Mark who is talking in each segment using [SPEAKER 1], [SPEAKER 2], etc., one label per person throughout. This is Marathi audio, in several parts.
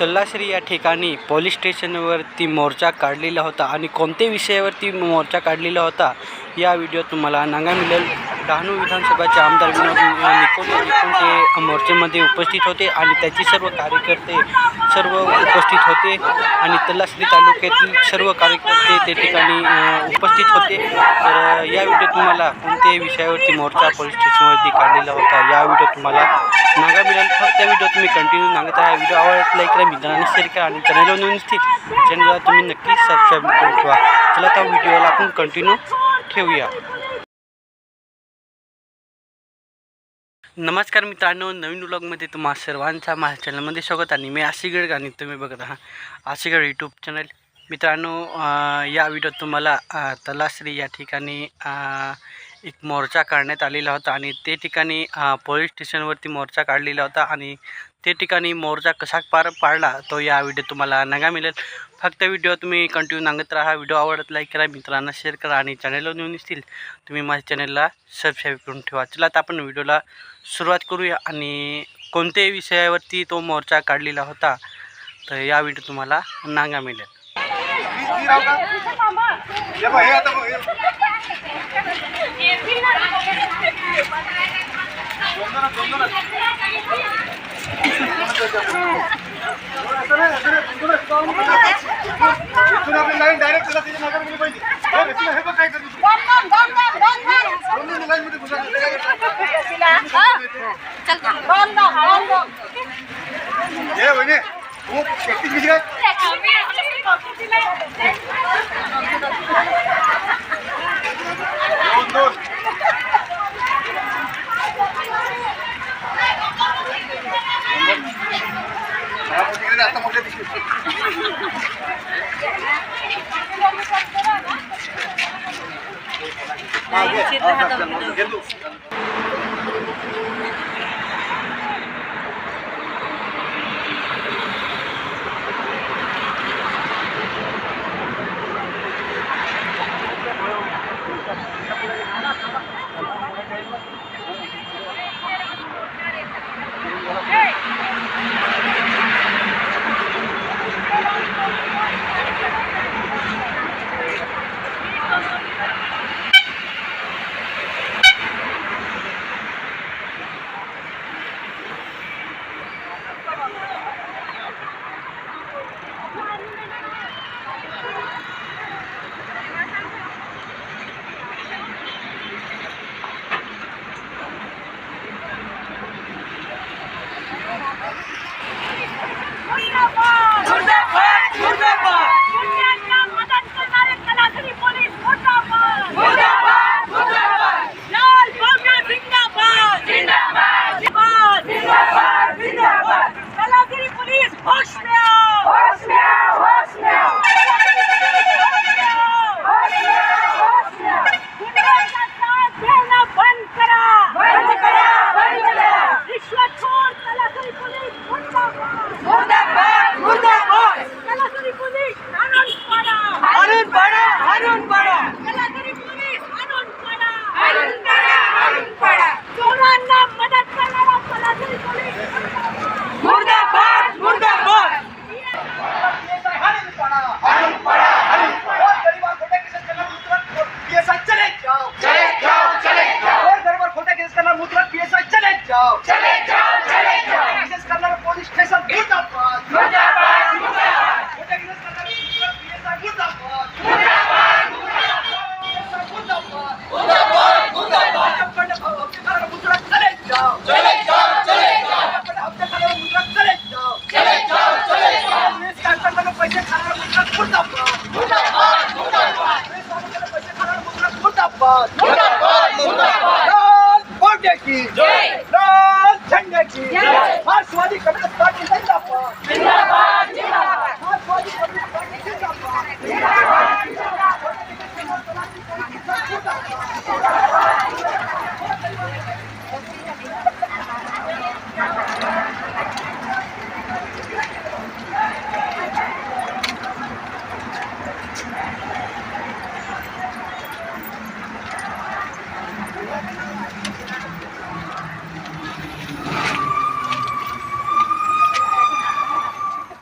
[SPEAKER 1] तल्लाश्री या ठिकाणी पोलीस स्टेशनवरती मोर्चा काढलेला होता आणि कोणत्या विषयावरती मोर्चा काढलेला होता या व्हिडिओ तुम्हाला नांगा मिळेल. डहाणू विधानसभाचे आमदार विनोद निकोल निकोल ते मोर्चेमध्ये उपस्थित होते आणि त्याचे सर्व कार्यकर्ते सर्व उपस्थित होते आणि तल्लाश्री तालुक्यातील सर्व कार्यकर्ते ते ठिकाणी उपस्थित होते. तर या व्हिडिओ तुम्हाला कोणत्याही विषयावरती मोर्चा पोलीस स्टेशनवरती काढलेला होता या व्हिडिओ तुम्हाला नागा मिळेल फक्त व्हिडिओ तुम्ही कंटिन्यू मागत आहे. व्हिडिओ आवडला लाईक करा मित्रांनी शेअर करा. आणि चॅनलवर नवीन स्थित चॅनलला तुम्ही नक्की सबस्क्राईब करून ठेवा. चला त्या व्हिडिओला आपण कंटिन्यू ठेवूया. नमस्कार मित्रांनो नवीन ब्लॉगमध्ये तुम्हा सर्वांचा माझ्या चॅनलमध्ये स्वागत आणि मी आशिगड आणि तुम्ही बघत आहात आशिगड यूट्यूब चॅनल मित्रांनो या व्हिडिओत तुम्हाला तलाश्री या ठिकाणी एक मोर्चा काढण्यात आलेला होता आणि ते ठिकाणी पोलीस स्टेशनवरती मोर्चा काढलेला होता आणि ते ठिकाणी मोर्चा कसा पार पाडला तो या व्हिडिओ तुम्हाला नगा मिळेल. फक्त व्हिडिओ तुम्ही कंटिन्यू नांगत राहा. व्हिडिओ आवडत लाईक करा मित्रांना शेअर करा आणि चॅनलवर नेऊन असतील तुम्ही माझ्या चॅनलला सबस्क्राईब करून ठेवा. चला आता आपण व्हिडिओला सुरुवात करूया आणि कोणत्याही विषयावरती तो मोर्चा काढलेला होता तर या व्हिडिओ तुम्हाला नांगा मिळेल.
[SPEAKER 2] हे बघ, हे आता बघ, हे असं नाही, असं नाही, दोनच जाऊन बघा. इथून आपली लाईन डायरेक्ट त्याला त्याच्यामागे गेली पाहिजे हे बघ, तुला हे बघ काय करते तू. दोन दोन लाईनमध्ये घुसा. ते काय करते? हे वहिनी, तू एकटीच गेली काय? दोन दोन हा, मोठी गेली, आता मोठ्या दिसली.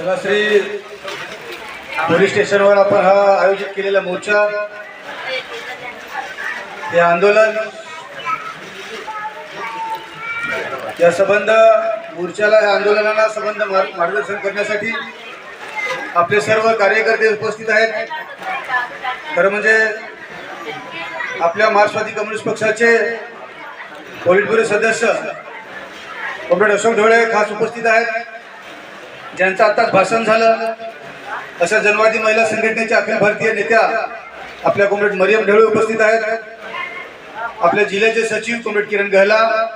[SPEAKER 3] तलाश्री पोलीस स्टेशनवर आपण हा आयोजित केलेला मोर्चा हे आंदोलन या संबंध मोर्चाला या आंदोलनाला संबंध मार्ग- मार्गदर्शन करण्यासाठी आपले सर्व कार्यकर्ते उपस्थित आहेत. खरं म्हणजे आपल्या मार्क्सवादी कम्युनिस्ट पक्षाचे पोलिट ब्युरो सदस्य कॉम्रेड अशोक ढोळे खास उपस्थित आहेत. ज्यांचं आत्ताच भाषण झालं अशा जनवादी महिला संघटनेच्या अखिल भारतीय नेत्या आपल्या कॉम्रेड मरियम ढेळे उपस्थित आहेत. आपल्या जिल्ह्याचे सचिव कॉम्रेड किरण गहला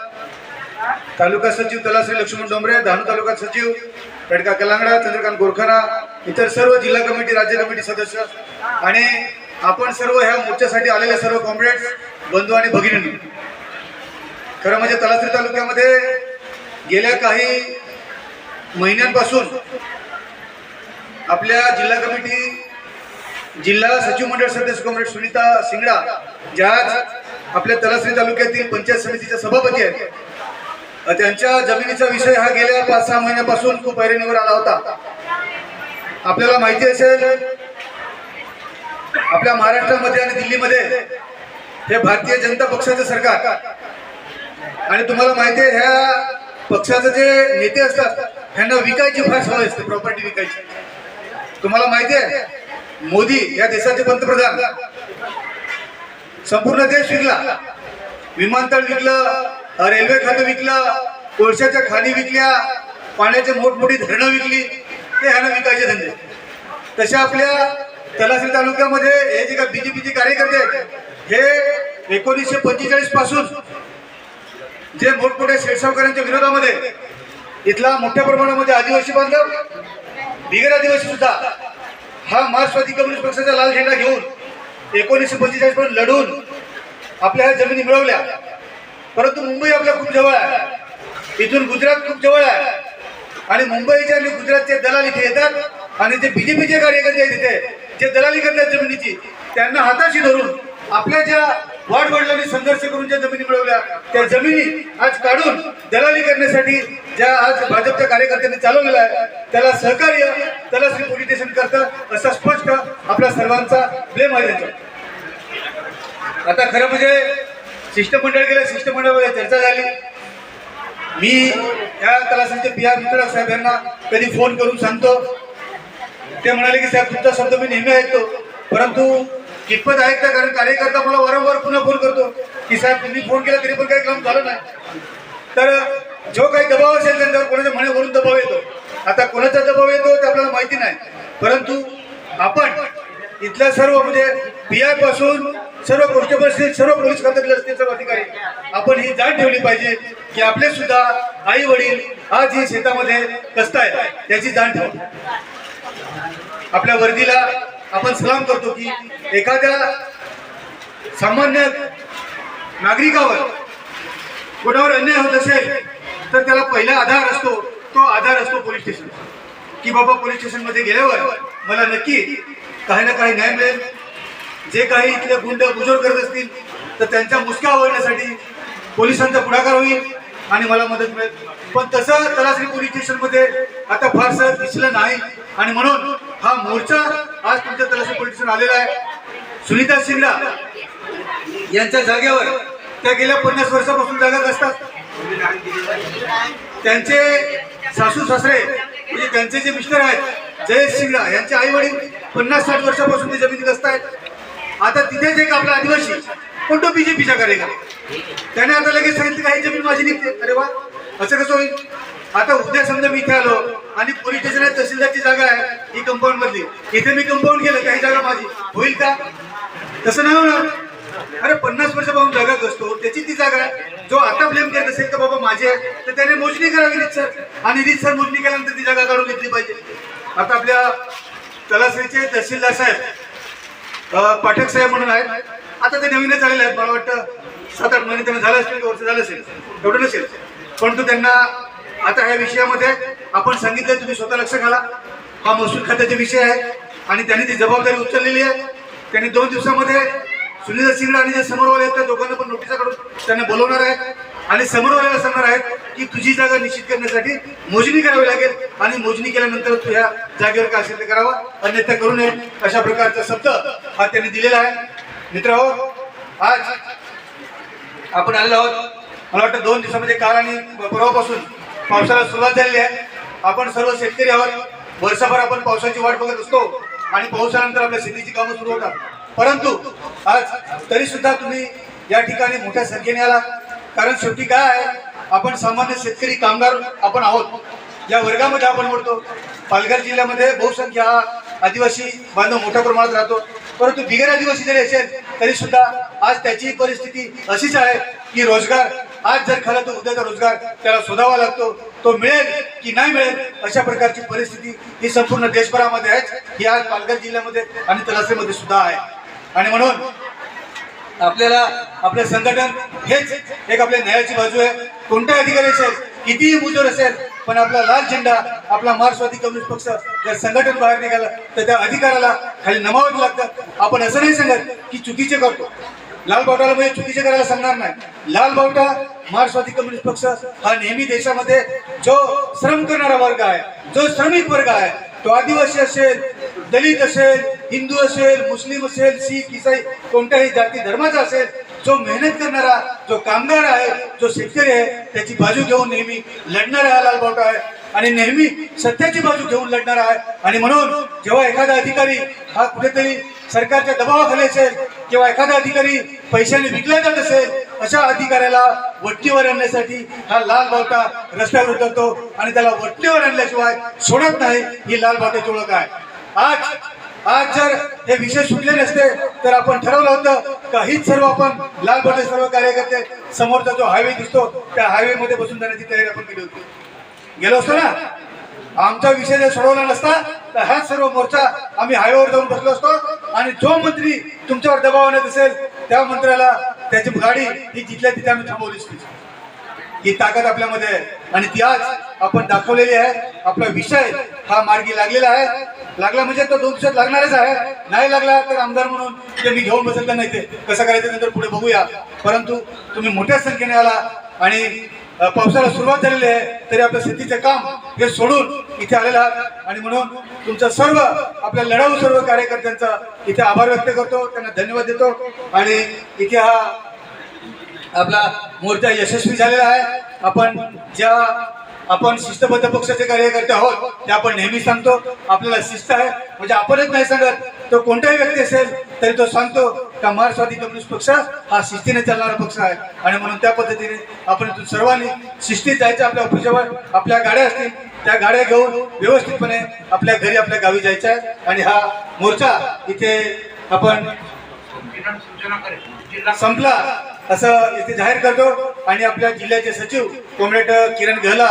[SPEAKER 3] तालुका सचिव तलाश्री लक्ष्मण डोंबरे डहाणू तालुका सचिव पेडका कलांगडा चंद्रकांत गोरखाना इतर सर्व जिल्हा कमिटी राज्य कमिटी सदस्य आणि आपण सर्व ह्या मोर्चासाठी आलेले सर्व कॉम्रेड्स बंधू आणि भगिनी खरं म्हणजे तलासरी तालुक्यामध्ये गेल्या काही महिन्यांपासून आपल्या जिल्हा कमिटी जिल्हा सचिव मंडळ सदस्य कॉम्रेड सुनीता सिंगडा ज्या आपल्या तलासरी तालुक्यातील पंचायत समितीच्या सभापती आहेत त्यांच्या जमिनीचा विषय हा गेल्या पाच सहा महिन्यापासून खूप ऐरणीवर आला होता. आपल्याला माहिती असेल आपल्या महाराष्ट्रामध्ये आणि दिल्लीमध्ये हे भारतीय जनता पक्षाचं सरकार. आणि तुम्हाला माहिती आहे ह्या पक्षाचे जे नेते असतात ह्यांना विकायची फार सवय असते प्रॉपर्टी विकायची. तुम्हाला माहिती आहे मोदी या देशाचे पंतप्रधान. संपूर्ण देश विकला. विमानतळ विकलं रेल्वे खातं विकलं कोळशाच्या खाणी विकल्या पाण्याचे मोठमोठी धरणं विकली ते ह्यांना विकायचे धंदे. तशा आपल्या तलासरी तालुक्यामध्ये हे जे का बीजेपीचे कार्यकर्ते आहेत हे एकोणीसशे पंचेचाळीसपासून जे मोठमोठ्या शेरसावकरांच्या विरोधामध्ये इथला मोठ्या प्रमाणामध्ये आदिवासी बांधव बिगर आदिवासी सुद्धा हा मार्क्सवादी कम्युनिस्ट पक्षाचा लाल झेंडा घेऊन एकोणीसशे पंचेचाळीस पर्यंत लढून आपल्या ह्या जमिनी मिळवल्या. परंतु मुंबई आपल्या खूप जवळ आहे. इथून गुजरात खूप जवळ आहे. आणि मुंबईच्या आणि गुजरातचे दलाल इथे येतात आणि जे बीजेपीचे कार्यकर्ते आहेत इथे जे दलाली करतात जमिनीची त्यांना हाताशी धरून आपल्या ज्या वाटवडिलांनी संघर्ष करून ज्या जमिनी मिळवल्या त्या जमिनी आज काढून दलाली करण्यासाठी ज्या आज भाजपच्या कार्यकर्त्यांनी चालवलेलं आहे त्याला सहकार्य त्याला श्री पोलीस करतं असा स्पष्ट आपल्या सर्वांचा ब्लेम आहे त्यांचा आता खरं म्हणजे शिष्टमंडळ गेलं शिष्टमंडळामध्ये चर्चा झाली. मी या तलासांचे पी आर मित्र साहेब यांना कधी फोन करून सांगतो. ते म्हणाले की साहेब तुमचा शब्द मी नेहमी ऐकतो. परंतु कितपत ऐकता कारण कार्यकर्ता मला वारंवार पुन्हा फोन करतो. की साहेब तुम्ही फोन केला तरी पण काही काम झालं नाही. तर जो काही दबाव असेल त्यांच्यावर कोणाच्या मनावरून दबाव येतो. आता कोणाचा दबाव येतो ते आपल्याला माहिती नाही. परंतु आपण इथल्या सर्व म्हणजे पी आयपासून सर्व गोष्टी असतील सर्व पोलीस खात्यातले असतील सर्व अधिकारी आपण ही जाण ठेवली पाहिजे की आपले सुद्धा आई वडील आज ही शेतामध्ये कसतायत याची जाण ठेवा. आपल्या वर्दीला आपण सलाम करतो की एखाद्या सामान्य नागरिकावर कोणावर अन्याय होत असेल तर त्याला पहिला आधार असतो तो आधार असतो पोलीस स्टेशन. की बाबा पोलीस स्टेशनमध्ये गेल्यावर मला नक्की काही ना काही न्याय मिळेल. जे काही इथले गुंड बुजोर करत असतील तर त्यांच्या मुसक्या आवडण्यासाठी पोलिसांचा पुढाकार होईल आणि मला मदत मिळेल. पण तसं तलासरी पोलीस स्टेशनमध्ये आता फारसं दिसलं नाही. आणि म्हणून हा मोर्चा आज तुमच्या तलासरी पोलीस स्टेशन आलेला आहे. सुनीता सिंगला यांच्या जागेवर त्या गेल्या पन्नास वर्षापासून जागा असतात. त्यांचे सासू सासरे म्हणजे त्यांचे जे मिस्टर आहेत जयेश सिंगला यांचे आई वडील पन्नास साठ वर्षापासून ते जमिनीत असतायत आता तिथेच एक आपला आदिवासी पण तो बीजेपीचा कार्यक्रम त्याने आता लगेच सांगितलं काही जमीन माझी निघते. अरे वा असं कसं होईल? आता उद्या समजा मी इथे आलो आणि पोलीस स्टेशन आहे तहसीलदारची जागा आहे ही कंपाऊंड मधली. इथे मी कंपाऊंड केलं काही जागा माझी. होईल का? तसं नाही होणार. अरे पन्नास वर्षापासून जागा असतो त्याची ती जागा आहे. जो आता ब्लेम करत असेल तर बाबा माझी आहे. तर त्याने मोजणी करावी रितसर आणि रितसर मोजणी केल्यानंतर ती जागा काढून घेतली पाहिजे. आता आपल्या तलासरीचे तहसीलदार साहेब पाठक साहेब म्हणून आहेत. आता ते नवीनच आलेले आहेत. मला वाटतं सात आठ महिने त्यांना झालं असेल वर्ष झालं असेल. एवढं नसेल. परंतु त्यांना आता ह्या विषयामध्ये आपण सांगितलं तुम्ही स्वतः लक्ष घाला. हा महसूल खात्याचा विषय आहे. आणि त्यांनी ती जबाबदारी उचललेली आहे. त्यांनी दोन दिवसामध्ये सुनील सिंगला आणि जे समोरवाले आहेत त्या दोघांना पण नोटिसा काढून त्यांना बोलवणार आहेत. आणि समोरवाल्याला सांगणार आहेत की तुझी जागा निश्चित करण्यासाठी मोजणी करावी लागेल आणि मोजणी केल्यानंतर तू ह्या जागेवर काय असेल ते करावं. अन्यथा करू नये. अशा प्रकारचा शब्द हा त्यांनी दिलेला आहे. मित्र आज आपण आलेलो आहोत. मला वाटतं दोन दिवसामध्ये काल आणि परवापासून पावसाला सुरुवात झालेली आहे. आपण सर्व शेतकरी आहोत. वर्षभर आपण पावसाची वाट बघत असतो आणि पावसानंतर आपल्या शेतीची कामं सुरू होतात. परंतु आज तरी सुद्धा तुम्ही या ठिकाणी मोठ्या संख्येने आला कारण शेवटी काय आहे आपण सामान्य शेतकरी कामगार आपण आहोत. या वर्गामध्ये आपण मोडतो. पालघर जिल्ह्यामध्ये बहुसंख्य हा आदिवासी बांधव मोठ्या प्रमाणात राहतो. परंतु बिगर आदिवासी जरी असेल तरी सुद्धा आज त्याची परिस्थिती अशीच आहे की रोजगार आज जर खाला तर उद्याचा रोजगार त्याला शोधावा लागतो तो मिळेल की नाही मिळेल अशा प्रकारची परिस्थिती ही संपूर्ण देशभरामध्ये आहे ही आज पालघर जिल्ह्यामध्ये आणि तलासरीमध्ये सुद्धा आहे. आणि म्हणून आपल्याला आपलं संघटन हेच एक आपल्या न्यायाची बाजू आहे. कोणताही अधिकारी असेल कितीही मुजोर असेल पण आपला लाल झेंडा आपला मार्क्सवादी कम्युनिस्ट पक्ष जर संघटन बाहेर निघालं तर त्या अधिकाराला खाली नमावं लागतं. आपण असं नाही सांगत की चुकीचे करतो. लाल बावटाला म्हणजे चुकीचे करायला सांगणार नाही. लाल बावटा मार्क्सवादी कम्युनिस्ट पक्ष हा नेहमी देशामध्ये जो श्रम करणारा वर्ग आहे जो श्रमिक वर्ग आहे तो आदिवासी असेल दलित असेल हिंदू असेल मुस्लिम असेल शीख इसाई कोणत्याही जाती धर्माचा असेल जो मेहनत करणारा जो कामगार आहे जो शेतकरी आहे त्याची बाजू घेऊन नेहमी लढणारा हा लालबावटा आहे. आणि नेहमी सत्याची बाजू घेऊन लढणारा आहे. आणि म्हणून जेव्हा एखादा अधिकारी हा कुठेतरी सरकारच्या दबावाखाली असेल किंवा एखादा अधिकारी पैशाने विकला जात असेल अशा अधिकाऱ्याला वट्टीवर आणण्यासाठी हा लाल बावटा रस्त्यावर उतरतो आणि त्याला वट्टीवर आणल्याशिवाय सोडत नाही ही लाल बावट्याची ओळख आहे. आज आज जर हे विषय सुटले नसते तर आपण ठरवलं होतं का हीच सर्व आपण लाल बावटे सर्व कार्यकर्ते समोरचा जो हायवे दिसतो त्या हायवे मध्ये बसून जाण्याची तयारी आपण केली होती. गेलो असतो ना? आमचा विषय जर सोडवला नसता तर हा सर्व मोर्चा आम्ही हायवेवर जाऊन बसलो असतो आणि जो मंत्री तुमच्यावर दबाव आणत असेल त्या मंत्र्याला त्याची गाडी ही जिथल्या तिथे आम्ही थांबवली असती. ही ताकद आपल्यामध्ये आहे. आणि ती आज आपण दाखवलेली आहे. आपला विषय हा मार्गी लागलेला आहे. लागला म्हणजे तो दोन दिवसात लागणारच आहे. नाही लागला तर आमदार म्हणून ते मी घेऊन बसल तर नाही ते? कसं करायचं नंतर पुढे बघूया. परंतु तुम्ही मोठ्या संख्येने आला आणि पावसाला सुरुवात झालेली आहे तरी आपलं शेतीचे काम हे सोडून इथे आलेलं आहात. आणि म्हणून तुमचं सर्व आपल्या लढाऊ सर्व कार्यकर्त्यांचा इथे आभार व्यक्त करतो त्यांना धन्यवाद देतो. आणि इथे हा आपला मोर्चा यशस्वी झालेला आहे. आपण ज्या आपण शिस्तबद्ध पक्षाचे कार्यकर्ते आहोत ते आपण नेहमी सांगतो. आपल्याला शिस्त आहे. म्हणजे आपणच नाही सांगत तो कोणताही व्यक्ती असेल तरी तो सांगतो. का मार्क्सवादी कम्युनिस्ट पक्ष हा शिस्तीने चालणारा पक्ष आहे. आणि म्हणून त्या पद्धतीने आपण सर्वांनी शिस्तीत जायचं आपल्या ऑफिसवर आपल्या गाड्या असतील त्या गाड्या घेऊन व्यवस्थितपणे आपल्या घरी आपल्या गावी जायचं आहे. आणि हा मोर्चा इथे आपण संपला. असं इथे जाहीर करतो. आणि आपल्या जिल्ह्याचे सचिव कॉम्रेड किरण गहला